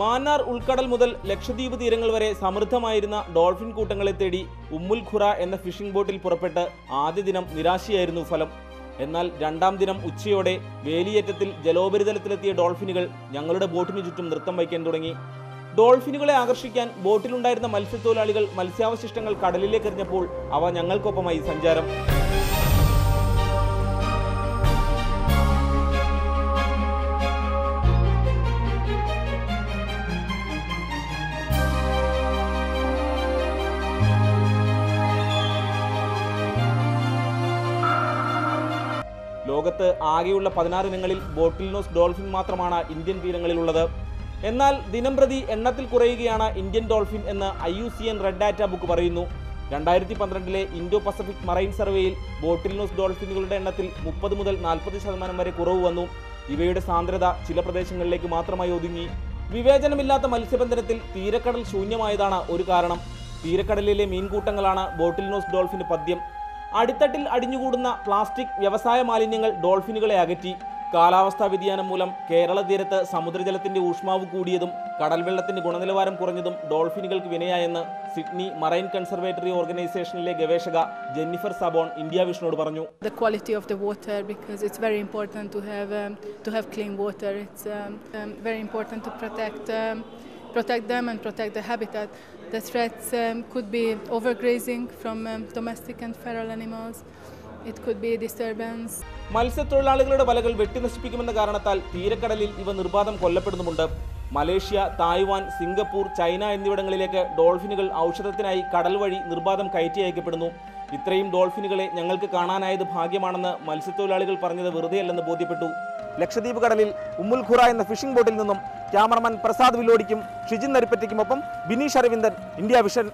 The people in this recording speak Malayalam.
മാന്നാർ ഉൾക്കടൽ മുതൽ ലക്ഷദ്വീപ് തീരങ്ങൾ വരെ സമൃദ്ധമായിരുന്ന ഡോൾഫിൻ കൂട്ടങ്ങളെ തേടി ഉമ്മുൽ ഖുറ എന്ന ഫിഷിംഗ് ബോട്ടിൽ പുറപ്പെട്ട് ആദ്യ ദിനം നിരാശയായിരുന്നു ഫലം. എന്നാൽ രണ്ടാം ദിനം ഉച്ചയോടെ വേലിയേറ്റത്തിൽ ജലോപരിതലത്തിലെത്തിയ ഡോൾഫിനുകൾ ഞങ്ങളുടെ ബോട്ടിനു ചുറ്റും നൃത്തം വയ്ക്കാൻ തുടങ്ങി. ഡോൾഫിനുകളെ ആകർഷിക്കാൻ ബോട്ടിലുണ്ടായിരുന്ന മത്സ്യത്തൊഴിലാളികൾ മത്സ്യാവശിഷ്ടങ്ങൾ കടലിലേക്ക് എറിഞ്ഞപ്പോൾ അവ ഞങ്ങൾക്കൊപ്പമായി സഞ്ചാരം. ലോകത്ത് ആകെയുള്ള പതിനാറ് ഇനങ്ങളിൽ ബോട്ടിൽനോസ് ഡോൾഫിൻ മാത്രമാണ് ഇന്ത്യൻ തീരങ്ങളിലുള്ളത്. എന്നാൽ ദിനംപ്രതി എണ്ണത്തിൽ കുറയുകയാണ് ഇന്ത്യൻ ഡോൾഫിൻ എന്ന് I U C N red data book പറയുന്നു. രണ്ടായിരത്തി പന്ത്രണ്ടിലെ ഇൻഡോ പസഫിക് മറൈൻ സർവേയിൽ ബോട്ടിൽനോസ് ഡോൾഫിനുകളുടെ എണ്ണത്തിൽ മുപ്പത് മുതൽ നാൽപ്പത് ശതമാനം വരെ കുറവ് വന്നു. ഇവയുടെ സാന്ദ്രത ചില പ്രദേശങ്ങളിലേക്ക് മാത്രമായി ഒതുങ്ങി. വിവേചനമില്ലാത്ത മത്സ്യബന്ധനത്തിൽ തീരക്കടൽ ശൂന്യമായതാണ് ഒരു കാരണം. തീരക്കടലിലെ മീൻകൂട്ടങ്ങളാണ് ബോട്ടിൽനോസ് ഡോൾഫിന് പദ്യം. അടിത്തട്ടിൽ അടിഞ്ഞുകൂടുന്ന പ്ലാസ്റ്റിക് വ്യവസായ മാലിന്യങ്ങൾ ഡോൾഫിനുകളെ അകറ്റി. കാലാവസ്ഥാ വ്യതിയാനം മൂലം കേരള തീരത്ത് സമുദ്രജലത്തിന്റെ ഊഷ്മാവ് കൂടിയതും കടൽവെള്ളത്തിന്റെ ഗുണനിലവാരം കുറഞ്ഞതും ഡോൾഫിനുകൾക്ക് വിനയായെന്ന് സിഡ്നി മറൈൻ കൺസർവേറ്ററി ഓർഗനൈസേഷനിലെ ഗവേഷക ജെന്നിഫർ സബോൺ ഇന്ത്യ വിഷനോട് പറഞ്ഞു. Quality of water because it's very to have to have clean water it's very to protect them and protect the habitat. The threats um, could be overgrazing from um, domestic and feral animals. It could be disturbance. മത്സ്യത്തൊഴിലാളികളുടെ വലകൾ വെട്ടിനശിപ്പിക്കുമെന്ന കാരണത്താൽ തീരക്കടലിൽ ഇവ നിർബാധം കൊല്ലപ്പെടുന്നുമുണ്ട് മലേഷ്യ തായ്വാൻ സിംഗപ്പൂർ ചൈന എന്നിവിടങ്ങളിലേക്ക് ഡോൾഫിനുകൾ ഔഷധത്തിനായി കടൽ വഴി നിർബാധം കയറ്റി അയക്കപ്പെടുന്നു ഇത്രയും ഡോൾഫിനുകളെ ഞങ്ങൾക്ക് കാണാനായത് ഭാഗ്യമാണെന്ന് മത്സ്യത്തൊഴിലാളികൾ പറഞ്ഞത് വെറുതെയല്ലെന്ന് ബോധ്യപ്പെട്ടു ലക്ഷദ്വീപ് കടലിൽ ഉമ്മുൽ ഖുറ എന്ന ഫിഷിംഗ് ബോട്ടിൽ നിന്നും ക്യാമറമാൻ പ്രസാദ് വില്ലോടിക്കും ഷിജിൻ നരിപ്പറ്റയ്ക്കുമൊപ്പം ബിനീഷ് അരവിന്ദൻ ഇന്ത്യ വിഷൻ.